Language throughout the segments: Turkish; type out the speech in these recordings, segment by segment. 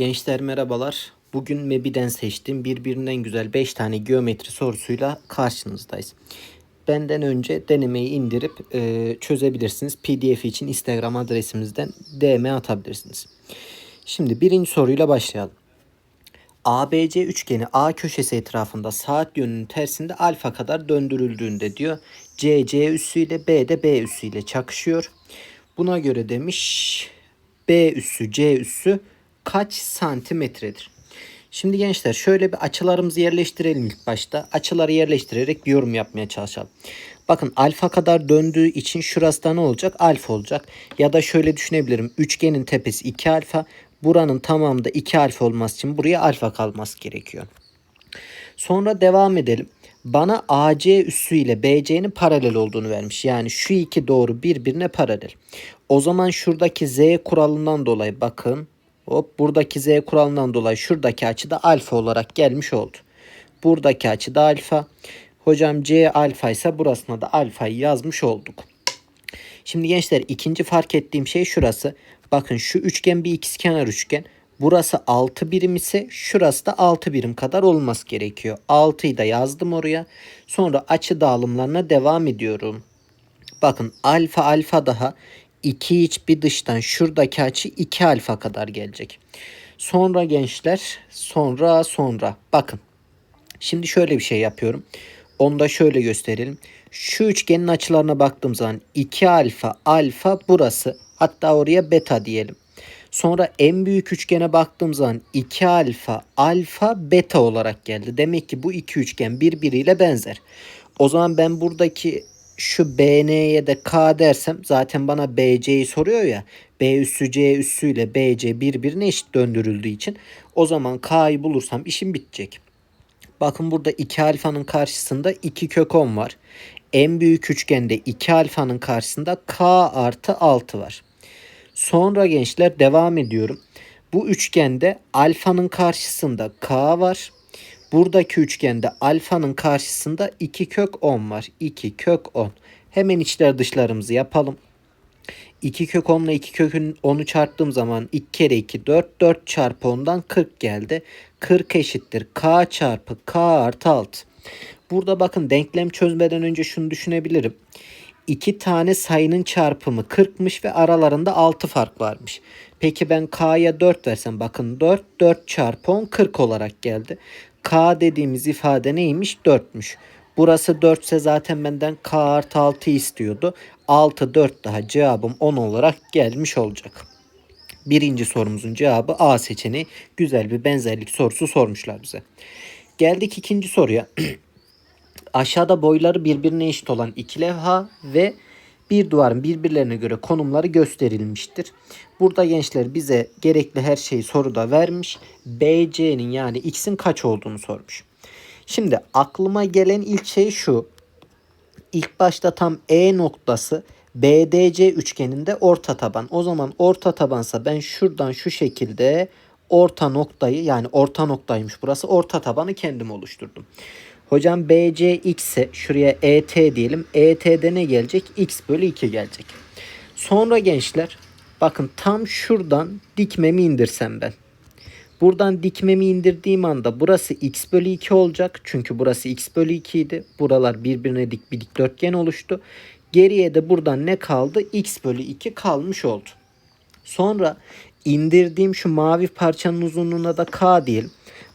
Gençler merhabalar. Bugün MEBİ'den seçtiğim birbirinden güzel 5 tane geometri sorusuyla karşınızdayız. Benden önce denemeyi indirip e, çözebilirsiniz. PDF için Instagram adresimizden DM atabilirsiniz. Şimdi birinci soruyla başlayalım. ABC üçgeni A köşesi etrafında saat yönünün tersinde alfa kadar döndürüldüğünde diyor. C C üssü ile B de B üssü ile çakışıyor. Buna göre demiş B üssü C üssü kaç santimetredir? Şimdi gençler şöyle bir açılarımızı yerleştirelim ilk başta. Açıları yerleştirerek bir yorum yapmaya çalışalım. Bakın alfa kadar döndüğü için şurası da ne olacak? Alfa olacak. Ya da şöyle düşünebilirim. Üçgenin tepesi 2 alfa. Buranın tamamı da 2 alfa olması için buraya alfa kalması gerekiyor. Sonra devam edelim. Bana AC üssü ile BC'nin paralel olduğunu vermiş. Yani şu iki doğru birbirine paralel. O zaman şuradaki Z kuralından dolayı bakın. Hop buradaki Z kuralından dolayı şuradaki açı da alfa olarak gelmiş oldu. Buradaki açı da alfa. Hocam C alfa ise burasına da alfayı yazmış olduk. Şimdi gençler ikinci fark ettiğim şey şurası. Bakın şu üçgen bir ikizkenar üçgen. Burası 6 birim ise şurası da 6 birim kadar olması gerekiyor. 6'yı da yazdım oraya. Sonra açı dağılımlarına devam ediyorum. Bakın alfa alfa daha 2 iç bir dıştan şuradaki açı 2 alfa kadar gelecek. Sonra gençler sonra sonra bakın. Şimdi şöyle bir şey yapıyorum. Onu da şöyle gösterelim. Şu üçgenin açılarına baktığım zaman 2 alfa alfa burası. Hatta oraya beta diyelim. Sonra en büyük üçgene baktığım zaman 2 alfa alfa beta olarak geldi. Demek ki bu iki üçgen birbiriyle benzer. O zaman ben buradaki şu BN'ye de K dersem zaten bana BC'yi soruyor ya. B üssü C üssü ile BC birbirine eşit döndürüldüğü için o zaman K'yı bulursam işim bitecek. Bakın burada 2 alfanın karşısında 2 kök 10 var. En büyük üçgende 2 alfanın karşısında K artı 6 var. Sonra gençler devam ediyorum. Bu üçgende alfanın karşısında K var. Buradaki üçgende alfanın karşısında 2 kök 10 var. 2 kök 10. Hemen içler dışlarımızı yapalım. 2 kök 10 ile 2 kökün 10'u çarptığım zaman 2 kere 2 4. 4 çarpı 10'dan 40 geldi. 40 eşittir. K çarpı K artı 6. Burada bakın denklem çözmeden önce şunu düşünebilirim. İki tane sayının çarpımı 40'mış ve aralarında 6 fark varmış. Peki ben K'ya 4 versem bakın 4 4 çarpı 10 40 olarak geldi. K dediğimiz ifade neymiş? 4'müş. Burası 4 ise zaten benden K artı 6 istiyordu. 6 4 daha cevabım 10 olarak gelmiş olacak. Birinci sorumuzun cevabı A seçeneği. Güzel bir benzerlik sorusu sormuşlar bize. Geldik ikinci soruya. Aşağıda boyları birbirine eşit olan iki levha ve bir duvarın birbirlerine göre konumları gösterilmiştir. Burada gençler bize gerekli her şeyi soruda vermiş. BC'nin yani x'in kaç olduğunu sormuş. Şimdi aklıma gelen ilk şey şu. İlk başta tam E noktası BDC üçgeninde orta taban. O zaman orta tabansa ben şuradan şu şekilde orta noktayı yani orta noktaymış burası orta tabanı kendim oluşturdum. Hocam BC x ise şuraya ET diyelim. ET'de ne gelecek? X bölü 2 gelecek. Sonra gençler bakın tam şuradan dikmemi indirsem ben. Buradan dikmemi indirdiğim anda burası x bölü 2 olacak. Çünkü burası x bölü 2 idi. Buralar birbirine dik bir dikdörtgen oluştu. Geriye de buradan ne kaldı? x bölü 2 kalmış oldu. Sonra indirdiğim şu mavi parçanın uzunluğuna da k diyelim.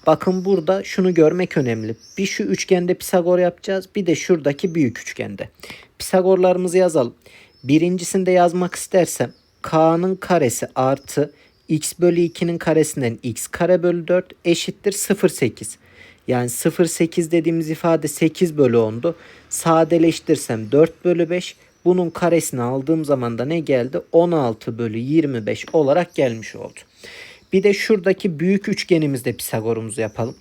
Bakın burada şunu görmek önemli. Bir şu üçgende Pisagor yapacağız. Bir de şuradaki büyük üçgende. Pisagorlarımızı yazalım. Birincisinde yazmak istersem k'nın karesi artı x bölü 2'nin karesinden x kare bölü 4 eşittir 0,8. Yani 0,8 dediğimiz ifade 8 bölü 10'du. Sadeleştirsem 4 bölü 5. Bunun karesini aldığım zaman da ne geldi? 16 bölü 25 olarak gelmiş oldu. Bir de şuradaki büyük üçgenimizde Pisagor'umuzu yapalım.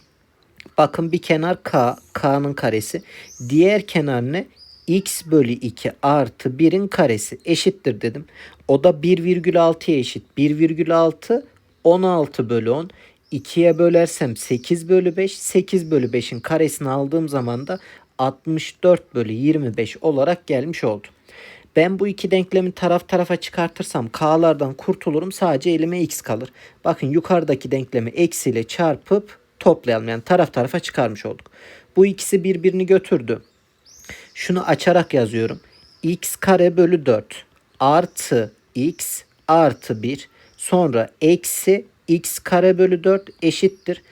Bakın bir kenar K, K'nın karesi. Diğer kenar ne? X bölü 2 artı 1'in karesi eşittir dedim. O da 1,6'ya eşit. 1,6 16 bölü 10. 2'ye bölersem 8 bölü 5. 8 bölü 5'in karesini aldığım zaman da 64 bölü 25 olarak gelmiş oldu. Ben bu iki denklemi taraf tarafa çıkartırsam k'lardan kurtulurum. Sadece elime x kalır. Bakın yukarıdaki denklemi eksiyle çarpıp toplayalım. Yani taraf tarafa çıkarmış olduk. Bu ikisi birbirini götürdü. Şunu açarak yazıyorum. x kare bölü 4 artı x artı 1 sonra eksi x kare bölü 4 eşittir.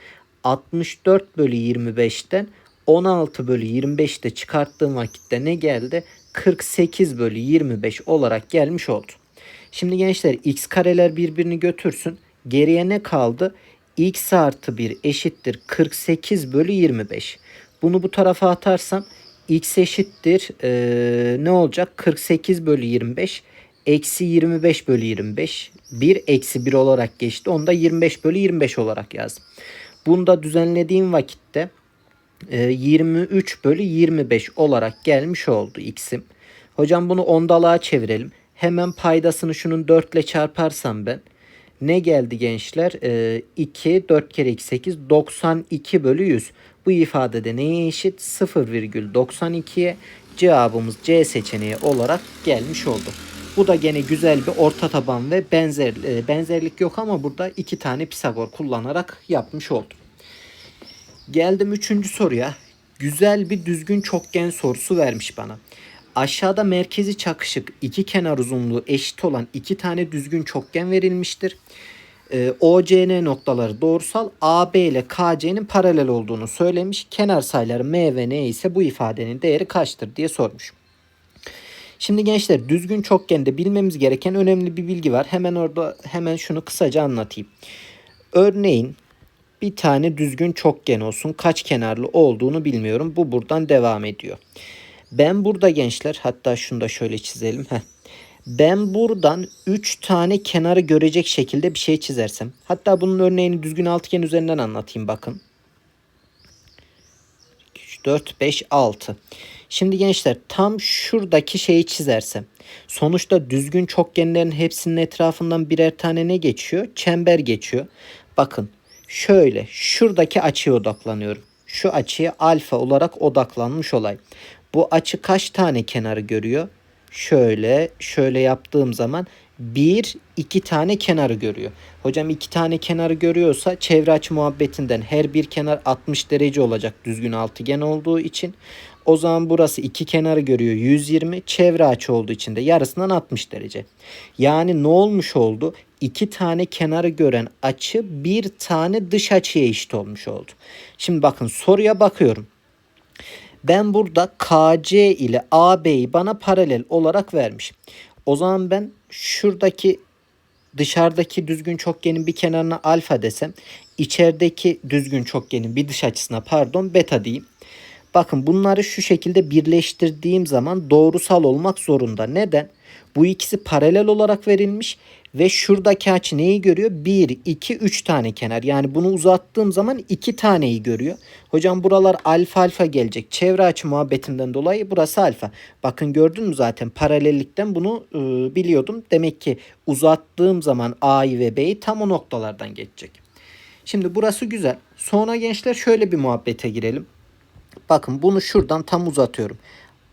64 bölü 25'ten 16 bölü 25'te çıkarttığım vakitte ne geldi? 48 bölü 25 olarak gelmiş oldu. Şimdi gençler x kareler birbirini götürsün. Geriye ne kaldı? x artı 1 eşittir 48 bölü 25. Bunu bu tarafa atarsam x eşittir ee, ne olacak? 48 bölü 25 eksi 25 bölü 25. 1 eksi 1 olarak geçti. Onu da 25 bölü 25 olarak yazdım. Bunu da düzenlediğim vakitte 23 bölü 25 olarak gelmiş oldu x'im. Hocam bunu ondalığa çevirelim. Hemen paydasını şunun 4 ile çarparsam ben. Ne geldi gençler? 2, 4 kere 2, 8, 92 bölü 100. Bu ifadede neye eşit? 0,92'ye cevabımız C seçeneği olarak gelmiş oldu. Bu da gene güzel bir orta taban ve benzer benzerlik yok ama burada iki tane Pisagor kullanarak yapmış oldum. Geldim üçüncü soruya. Güzel bir düzgün çokgen sorusu vermiş bana. Aşağıda merkezi çakışık iki kenar uzunluğu eşit olan iki tane düzgün çokgen verilmiştir. Ee, OCN noktaları doğrusal AB ile KC'nin paralel olduğunu söylemiş. Kenar sayıları M ve N ise bu ifadenin değeri kaçtır diye sormuş. Şimdi gençler düzgün çokgende bilmemiz gereken önemli bir bilgi var. Hemen orada hemen şunu kısaca anlatayım. Örneğin bir tane düzgün çokgen olsun. Kaç kenarlı olduğunu bilmiyorum. Bu buradan devam ediyor. Ben burada gençler hatta şunu da şöyle çizelim. Heh. Ben buradan 3 tane kenarı görecek şekilde bir şey çizersem. Hatta bunun örneğini düzgün altıgen üzerinden anlatayım bakın. 3, 4, 5, 6. Şimdi gençler tam şuradaki şeyi çizersem. Sonuçta düzgün çokgenlerin hepsinin etrafından birer tane ne geçiyor? Çember geçiyor. Bakın şöyle şuradaki açıya odaklanıyorum. Şu açıya alfa olarak odaklanmış olay. Bu açı kaç tane kenarı görüyor? Şöyle şöyle yaptığım zaman bir iki tane kenarı görüyor. Hocam iki tane kenarı görüyorsa çevre açı muhabbetinden her bir kenar 60 derece olacak düzgün altıgen olduğu için. O zaman burası iki kenarı görüyor 120. Çevre açı olduğu için de yarısından 60 derece. Yani ne olmuş oldu? İki tane kenarı gören açı bir tane dış açıya eşit olmuş oldu. Şimdi bakın soruya bakıyorum. Ben burada KC ile AB'yi bana paralel olarak vermiş. O zaman ben şuradaki dışarıdaki düzgün çokgenin bir kenarına alfa desem içerideki düzgün çokgenin bir dış açısına pardon beta diyeyim. Bakın bunları şu şekilde birleştirdiğim zaman doğrusal olmak zorunda. Neden? Bu ikisi paralel olarak verilmiş ve şuradaki açı neyi görüyor? 1, 2, 3 tane kenar. Yani bunu uzattığım zaman 2 taneyi görüyor. Hocam buralar alfa alfa gelecek. Çevre açı muhabbetinden dolayı burası alfa. Bakın gördün mü zaten paralellikten bunu e, biliyordum. Demek ki uzattığım zaman A'yı ve B'yi tam o noktalardan geçecek. Şimdi burası güzel. Sonra gençler şöyle bir muhabbete girelim. Bakın bunu şuradan tam uzatıyorum.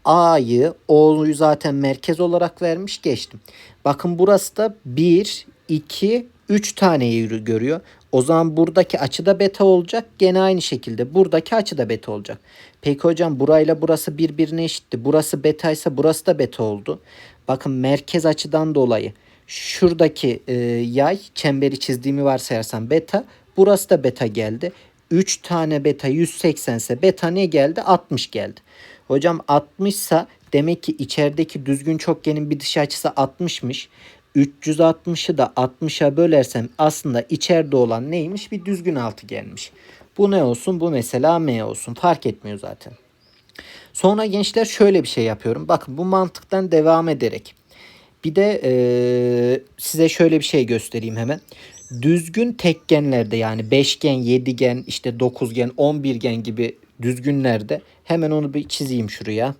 A'yı, O'yu zaten merkez olarak vermiş geçtim. Bakın burası da 1, 2, 3 taneyi görüyor. O zaman buradaki açı da beta olacak. Gene aynı şekilde buradaki açı da beta olacak. Peki hocam burayla burası birbirine eşitti. Burası beta ise burası da beta oldu. Bakın merkez açıdan dolayı şuradaki e, yay çemberi çizdiğimi varsayarsam beta. Burası da beta geldi. 3 tane beta 180 ise beta ne geldi? 60 geldi. Hocam 60 ise demek ki içerideki düzgün çokgenin bir dış açısı 60'mış. 360'ı da 60'a bölersem aslında içeride olan neymiş? Bir düzgün altıgenmiş. Bu ne olsun? Bu mesela M olsun. Fark etmiyor zaten. Sonra gençler şöyle bir şey yapıyorum. Bakın bu mantıktan devam ederek. Bir de e, size şöyle bir şey göstereyim hemen düzgün tekgenlerde yani beşgen, yedigen, işte dokuzgen, on birgen gibi düzgünlerde hemen onu bir çizeyim şuraya.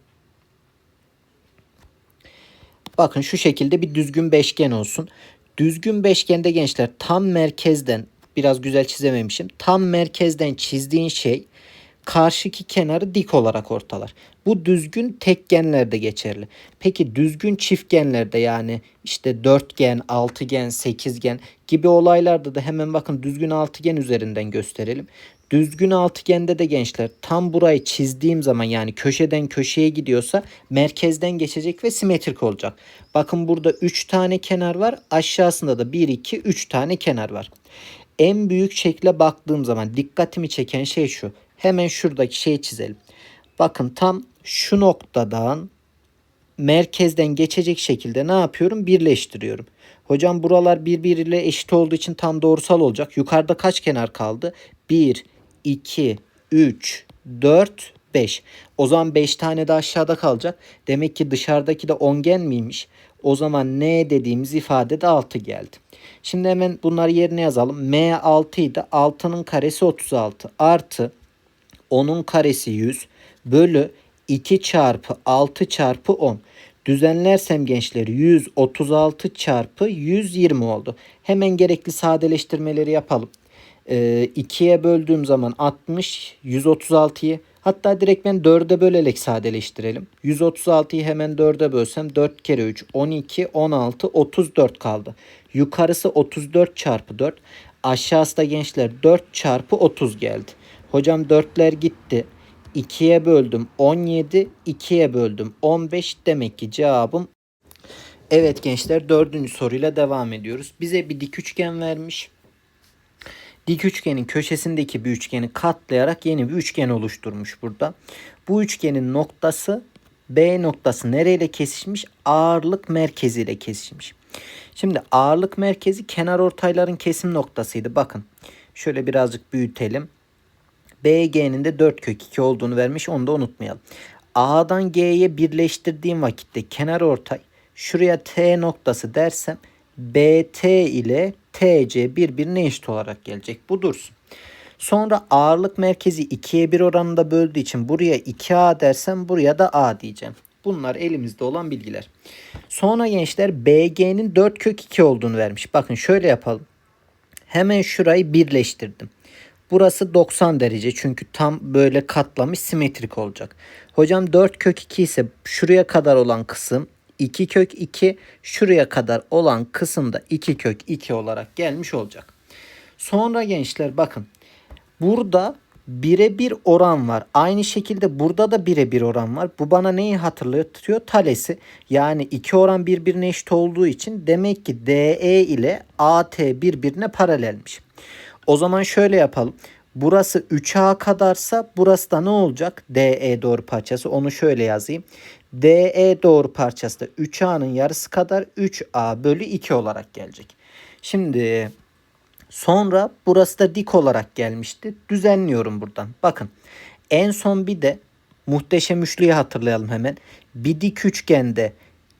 Bakın şu şekilde bir düzgün beşgen olsun. Düzgün beşgende gençler tam merkezden biraz güzel çizememişim. Tam merkezden çizdiğin şey karşıki kenarı dik olarak ortalar. Bu düzgün tekgenlerde geçerli. Peki düzgün çiftgenlerde yani işte dörtgen, altıgen, sekizgen gibi olaylarda da hemen bakın düzgün altıgen üzerinden gösterelim. Düzgün altıgende de gençler tam burayı çizdiğim zaman yani köşeden köşeye gidiyorsa merkezden geçecek ve simetrik olacak. Bakın burada 3 tane kenar var. Aşağısında da 1, 2, 3 tane kenar var. En büyük şekle baktığım zaman dikkatimi çeken şey şu. Hemen şuradaki şeyi çizelim. Bakın tam şu noktadan merkezden geçecek şekilde ne yapıyorum? Birleştiriyorum. Hocam buralar birbiriyle eşit olduğu için tam doğrusal olacak. Yukarıda kaç kenar kaldı? 1, 2, 3, 4, 5. O zaman 5 tane de aşağıda kalacak. Demek ki dışarıdaki de ongen miymiş? O zaman n dediğimiz ifade de 6 geldi. Şimdi hemen bunları yerine yazalım. m 6 idi. 6'nın karesi 36 artı 10'un karesi 100 bölü 2 çarpı 6 çarpı 10. Düzenlersem gençler 136 çarpı 120 oldu. Hemen gerekli sadeleştirmeleri yapalım. Ee, 2'ye böldüğüm zaman 60, 136'yı hatta direkt ben 4'e bölerek sadeleştirelim. 136'yı hemen 4'e bölsem 4 kere 3 12, 16, 34 kaldı. Yukarısı 34 çarpı 4. Aşağısı da gençler 4 çarpı 30 geldi. Hocam 4'ler gitti. 2'ye böldüm 17, 2'ye böldüm 15. Demek ki cevabım Evet gençler dördüncü soruyla devam ediyoruz. Bize bir dik üçgen vermiş. Dik üçgenin köşesindeki bir üçgeni katlayarak yeni bir üçgen oluşturmuş burada. Bu üçgenin noktası B noktası nereyle kesişmiş? Ağırlık merkeziyle kesişmiş. Şimdi ağırlık merkezi kenar ortayların kesim noktasıydı. Bakın şöyle birazcık büyütelim. BG'nin de 4 kök 2 olduğunu vermiş. Onu da unutmayalım. A'dan G'ye birleştirdiğim vakitte kenar ortay şuraya T noktası dersem BT ile TC birbirine eşit olarak gelecek. Bu dursun. Sonra ağırlık merkezi 2'ye 1 oranında böldüğü için buraya 2A dersem buraya da A diyeceğim. Bunlar elimizde olan bilgiler. Sonra gençler BG'nin 4 kök 2 olduğunu vermiş. Bakın şöyle yapalım. Hemen şurayı birleştirdim. Burası 90 derece çünkü tam böyle katlamış simetrik olacak. Hocam 4 kök 2 ise şuraya kadar olan kısım 2 kök 2 şuraya kadar olan kısım da 2 kök 2 olarak gelmiş olacak. Sonra gençler bakın burada birebir oran var. Aynı şekilde burada da birebir oran var. Bu bana neyi hatırlatıyor? Talesi. Yani iki oran birbirine eşit olduğu için demek ki DE ile AT birbirine paralelmiş. O zaman şöyle yapalım. Burası 3A kadarsa burası da ne olacak? DE doğru parçası. Onu şöyle yazayım. DE doğru parçası da 3A'nın yarısı kadar 3A bölü 2 olarak gelecek. Şimdi sonra burası da dik olarak gelmişti. Düzenliyorum buradan. Bakın en son bir de muhteşem üçlüyü hatırlayalım hemen. Bir dik üçgende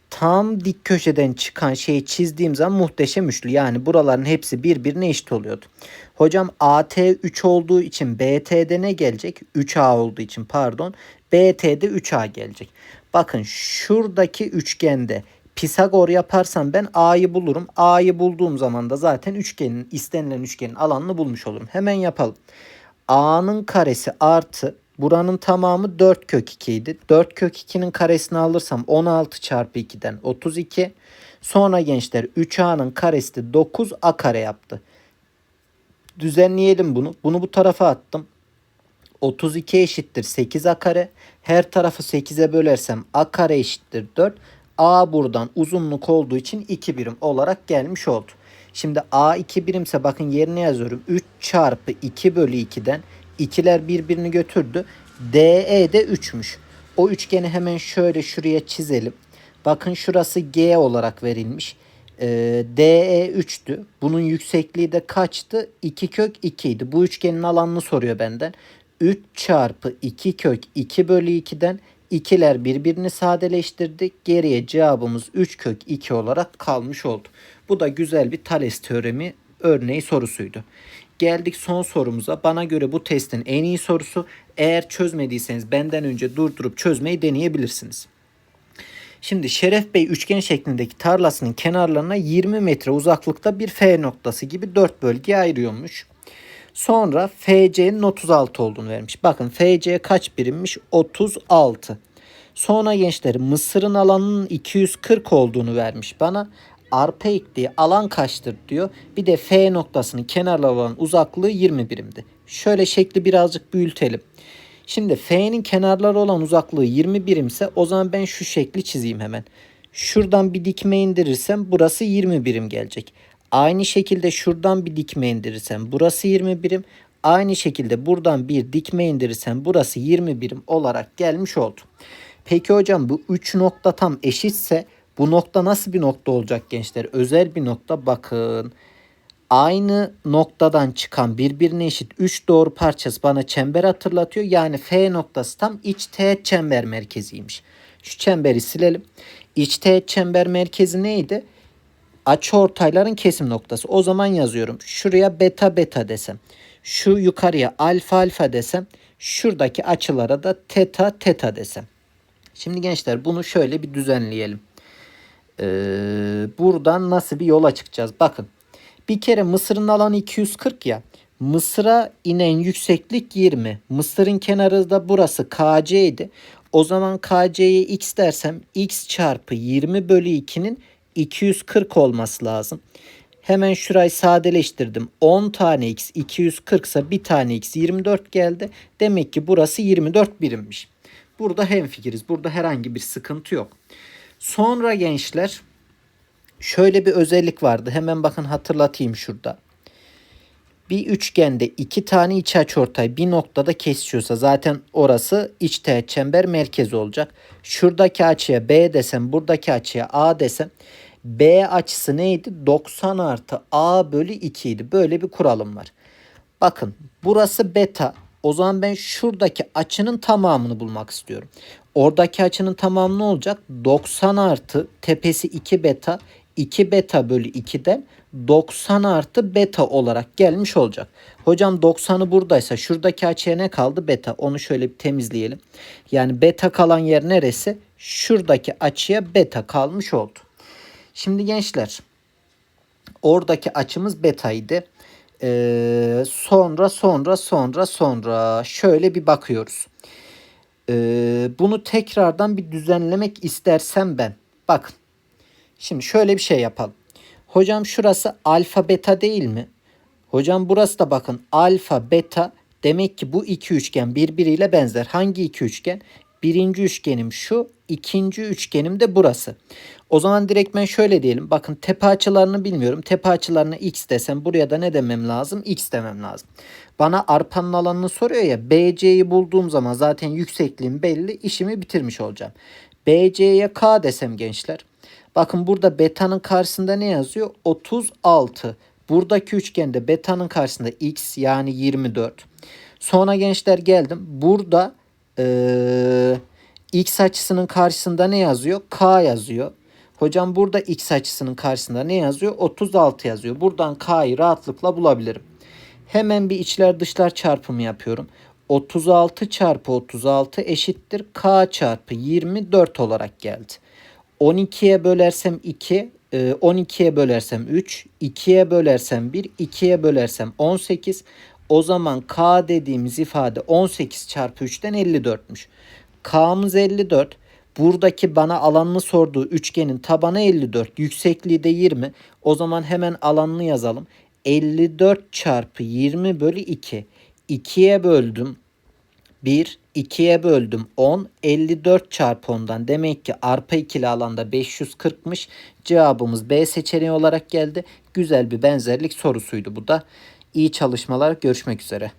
tam dik köşeden çıkan şeyi çizdiğim zaman muhteşem üçlü. Yani buraların hepsi birbirine eşit oluyordu. Hocam AT 3 olduğu için BT'de ne gelecek? 3A olduğu için pardon. BT'de 3A gelecek. Bakın şuradaki üçgende Pisagor yaparsam ben A'yı bulurum. A'yı bulduğum zaman da zaten üçgenin istenilen üçgenin alanını bulmuş olurum. Hemen yapalım. A'nın karesi artı buranın tamamı 4 kök 2 idi. 4 kök 2'nin karesini alırsam 16 çarpı 2'den 32. Sonra gençler 3A'nın karesi de 9A kare yaptı. Düzenleyelim bunu. Bunu bu tarafa attım. 32 eşittir 8A kare. Her tarafı 8'e bölersem A kare eşittir 4. A buradan uzunluk olduğu için 2 birim olarak gelmiş oldu. Şimdi A 2 birimse bakın yerine yazıyorum. 3 çarpı 2 bölü 2'den 2'ler birbirini götürdü. DE de 3'müş. O üçgeni hemen şöyle şuraya çizelim. Bakın şurası G olarak verilmiş. Ee, DE 3'tü. Bunun yüksekliği de kaçtı? 2 kök 2 idi. Bu üçgenin alanını soruyor benden. 3 çarpı 2 kök 2 bölü 2'den ikiler birbirini sadeleştirdi. Geriye cevabımız 3 kök 2 olarak kalmış oldu. Bu da güzel bir Thales teoremi örneği sorusuydu. Geldik son sorumuza. Bana göre bu testin en iyi sorusu. Eğer çözmediyseniz benden önce durdurup çözmeyi deneyebilirsiniz. Şimdi Şeref Bey üçgen şeklindeki tarlasının kenarlarına 20 metre uzaklıkta bir F noktası gibi 4 bölgeye ayırıyormuş. Sonra FC'nin 36 olduğunu vermiş. Bakın FC kaç birimmiş? 36. Sonra gençler mısırın alanının 240 olduğunu vermiş bana. Arpa ektiği alan kaçtır diyor. Bir de F noktasının kenarla olan uzaklığı 20 birimdi. Şöyle şekli birazcık büyütelim. Şimdi F'nin kenarları olan uzaklığı 20 birimse o zaman ben şu şekli çizeyim hemen. Şuradan bir dikme indirirsem burası 20 birim gelecek. Aynı şekilde şuradan bir dikme indirirsem burası 20 birim. Aynı şekilde buradan bir dikme indirirsem burası 20 birim olarak gelmiş oldu. Peki hocam bu 3 nokta tam eşitse bu nokta nasıl bir nokta olacak gençler? Özel bir nokta bakın. Aynı noktadan çıkan birbirine eşit 3 doğru parçası bana çember hatırlatıyor. Yani F noktası tam iç teğet çember merkeziymiş. Şu çemberi silelim. İç teğet çember merkezi neydi? Açı ortayların kesim noktası. O zaman yazıyorum. Şuraya beta beta desem. Şu yukarıya alfa alfa desem. Şuradaki açılara da teta teta desem. Şimdi gençler bunu şöyle bir düzenleyelim. Ee, buradan nasıl bir yola çıkacağız? Bakın. Bir kere Mısır'ın alanı 240 ya. Mısır'a inen yükseklik 20. Mısır'ın kenarı da burası KC idi. O zaman KC'ye x dersem x çarpı 20 bölü 2'nin 240 olması lazım. Hemen şurayı sadeleştirdim. 10 tane x 240 ise bir tane x 24 geldi. Demek ki burası 24 birimmiş. Burada hemfikiriz. Burada herhangi bir sıkıntı yok. Sonra gençler şöyle bir özellik vardı. Hemen bakın hatırlatayım şurada. Bir üçgende iki tane iç açıortay bir noktada kesişiyorsa zaten orası iç teğet çember merkezi olacak. Şuradaki açıya B desem buradaki açıya A desem B açısı neydi? 90 artı A bölü 2 idi. Böyle bir kuralım var. Bakın burası beta. O zaman ben şuradaki açının tamamını bulmak istiyorum. Oradaki açının tamamı ne olacak? 90 artı tepesi 2 beta 2 beta bölü 2'den 90 artı beta olarak gelmiş olacak. Hocam 90'ı buradaysa şuradaki açıya ne kaldı? Beta. Onu şöyle bir temizleyelim. Yani beta kalan yer neresi? Şuradaki açıya beta kalmış oldu. Şimdi gençler oradaki açımız betaydı. Ee, sonra sonra sonra sonra şöyle bir bakıyoruz. Ee, bunu tekrardan bir düzenlemek istersem ben. Bakın. Şimdi şöyle bir şey yapalım. Hocam şurası alfa beta değil mi? Hocam burası da bakın alfa beta demek ki bu iki üçgen birbiriyle benzer. Hangi iki üçgen? Birinci üçgenim şu, ikinci üçgenim de burası. O zaman direkt ben şöyle diyelim. Bakın tepe açılarını bilmiyorum. Tepe açılarını x desem buraya da ne demem lazım? x demem lazım. Bana arpanın alanını soruyor ya. BC'yi bulduğum zaman zaten yüksekliğim belli. İşimi bitirmiş olacağım. BC'ye k desem gençler. Bakın burada beta'nın karşısında ne yazıyor? 36. Buradaki üçgende beta'nın karşısında x yani 24. Sonra gençler geldim. Burada ee, x açısının karşısında ne yazıyor? K yazıyor. Hocam burada x açısının karşısında ne yazıyor? 36 yazıyor. Buradan k'yı rahatlıkla bulabilirim. Hemen bir içler dışlar çarpımı yapıyorum. 36 çarpı 36 eşittir k çarpı 24 olarak geldi. 12'ye bölersem 2, 12'ye bölersem 3, 2'ye bölersem 1, 2'ye bölersem 18. O zaman k dediğimiz ifade 18 çarpı 3'ten 54'müş. K'mız 54. Buradaki bana alanını sorduğu üçgenin tabanı 54. Yüksekliği de 20. O zaman hemen alanını yazalım. 54 çarpı 20 bölü 2. 2'ye böldüm. 1, 2'ye böldüm 10. 54 çarpı 10'dan demek ki arpa ikili alanda 540'mış. Cevabımız B seçeneği olarak geldi. Güzel bir benzerlik sorusuydu bu da. İyi çalışmalar. Görüşmek üzere.